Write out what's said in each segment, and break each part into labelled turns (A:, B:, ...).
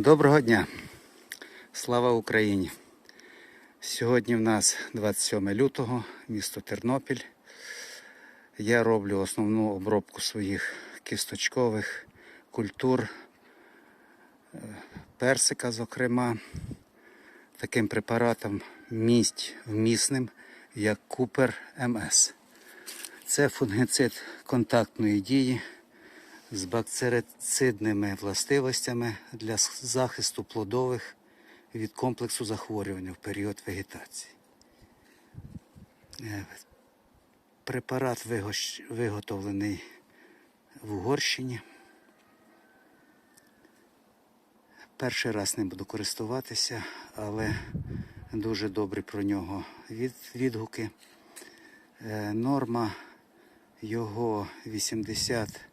A: Доброго дня! Слава Україні! Сьогодні в нас 27 лютого, місто Тернопіль. Я роблю основну обробку своїх кісточкових культур, е, персика, зокрема, таким препаратом мість вмісним, як Купер МС. Це фунгицид контактної дії з бактерицидними властивостями для захисту плодових від комплексу захворювання в період вегетації. Е, Препарат виготовлений в Угорщині. Перший раз не буду користуватися, але дуже добрі про нього від, відгуки. Е, Норма його 80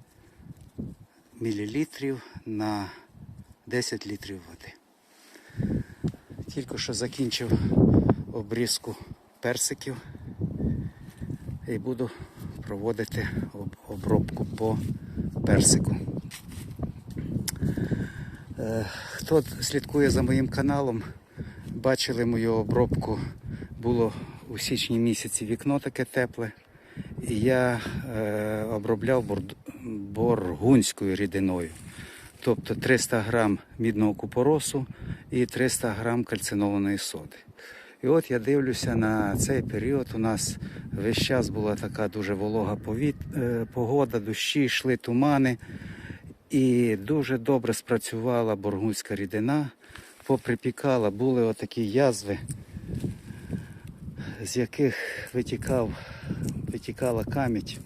A: мілілітрів на 10 літрів води. Тільки що закінчив обрізку персиків і буду проводити обробку по персику. Е, Хто слідкує за моїм каналом, бачили мою обробку. Було у січні місяці вікно таке тепле. І я е, обробляв боргунською рідиною. Тобто 300 грам мідного купоросу і 300 грам кальцинованої соди. І от я дивлюся на цей період. У нас весь час була така дуже волога повіт... е, погода, дощі, йшли тумани. І дуже добре спрацювала боргунська рідина, поприпікала, були отакі язви, з яких витікав, витікала камідь.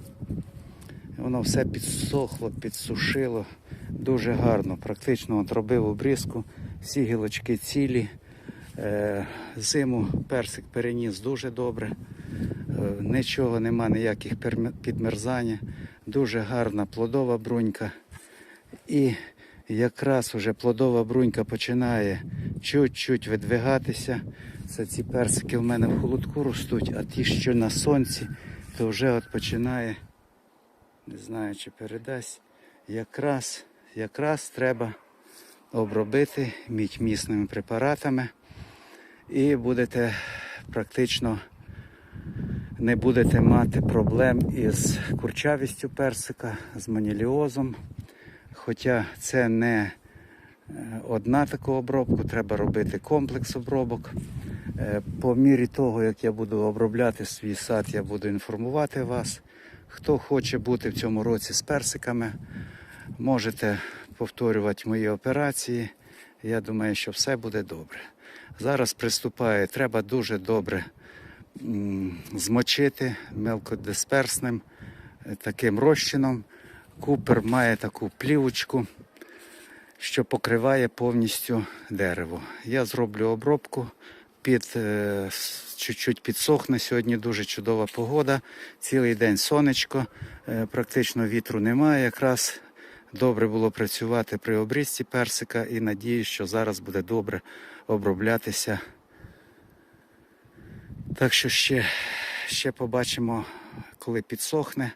A: Воно все підсохло, підсушило дуже гарно. Практично от робив обрізку, всі гілочки цілі. Е, Зиму персик переніс дуже добре. Е, Нічого нема, ніяких підмерзання. Дуже гарна плодова брунька. І якраз уже плодова брунька починає чуть-чуть видвигатися. Це ці персики в мене в холодку ростуть, а ті, що на сонці, то вже от починає, не знаю, чи передасть, якраз, якраз треба обробити мідь-місними препаратами. І будете практично не будете мати проблем із курчавістю персика, з маніліозом. Хоча це не е, одна така обробка, треба робити комплекс обробок. Е, По мірі того, як я буду обробляти свій сад, я буду інформувати вас. Хто хоче бути в цьому році з персиками, можете повторювати мої операції. Я думаю, що все буде добре. Зараз приступає, треба дуже добре змочити мелкодисперсним е, таким розчином. Купер має таку плівочку, що покриває повністю дерево. Я зроблю обробку під е, чуть-чуть підсохне. Сьогодні дуже чудова погода. Цілий день сонечко, е, практично вітру немає. Якраз добре було працювати при обрізці персика і надію, що зараз буде добре оброблятися. Так що ще, ще побачимо, коли підсохне.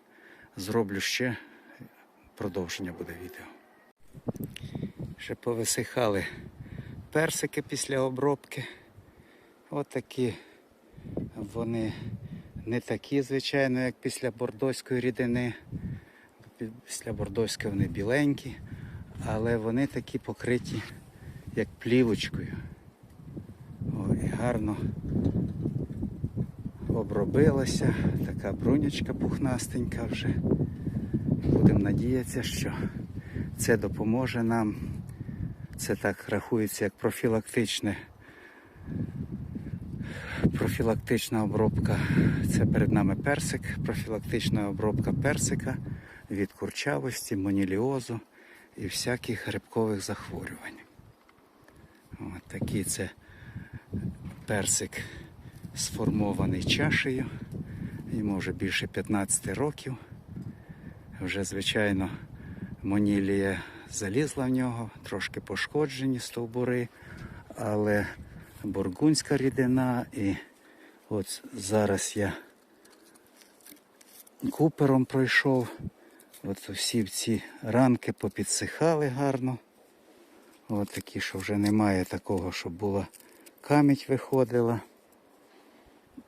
A: Зроблю ще продовження буде відео. Ще повисихали персики після обробки. От вони не такі, звичайно, як після бордоської рідини. Після бордоської вони біленькі, але вони такі покриті як плівочкою. О, і гарно обробилося. Така брунячка пухнастенька вже. Будемо надіятися, що це допоможе нам. Це так рахується як профілактичне. Профілактична обробка. Це перед нами персик. Профілактична обробка персика від курчавості, моніліозу і всяких грибкових захворювань. От такий це персик сформований чашею. Йому вже більше 15 років. Вже, звичайно, монілія залізла в нього, трошки пошкоджені стовбури, але бургунська рідина і от зараз я купером пройшов. От всі ці ранки попідсихали гарно. От такі, що вже немає такого, щоб була камідь виходила.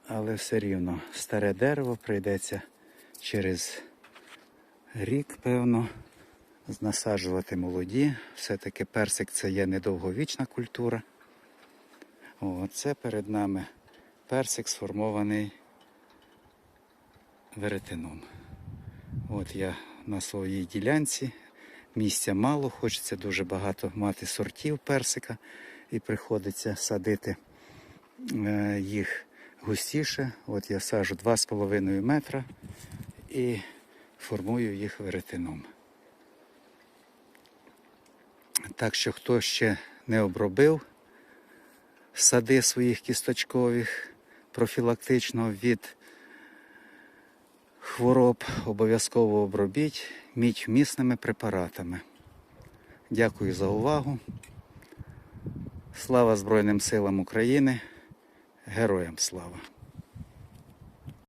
A: Але все рівно старе дерево прийдеться через рік, певно, насаджувати молоді. Все-таки персик це є недовговічна культура. О, це перед нами персик сформований веретеном. От я на своїй ділянці. Місця мало, хочеться дуже багато мати сортів персика і приходиться садити е, їх густіше. От я сажу 2,5 метра і формую їх веретеном. Так що хто ще не обробив сади своїх кісточкових профілактично від хвороб, обов'язково обробіть мідь вмісними препаратами. Дякую за увагу. Слава Збройним силам України. Героям слава!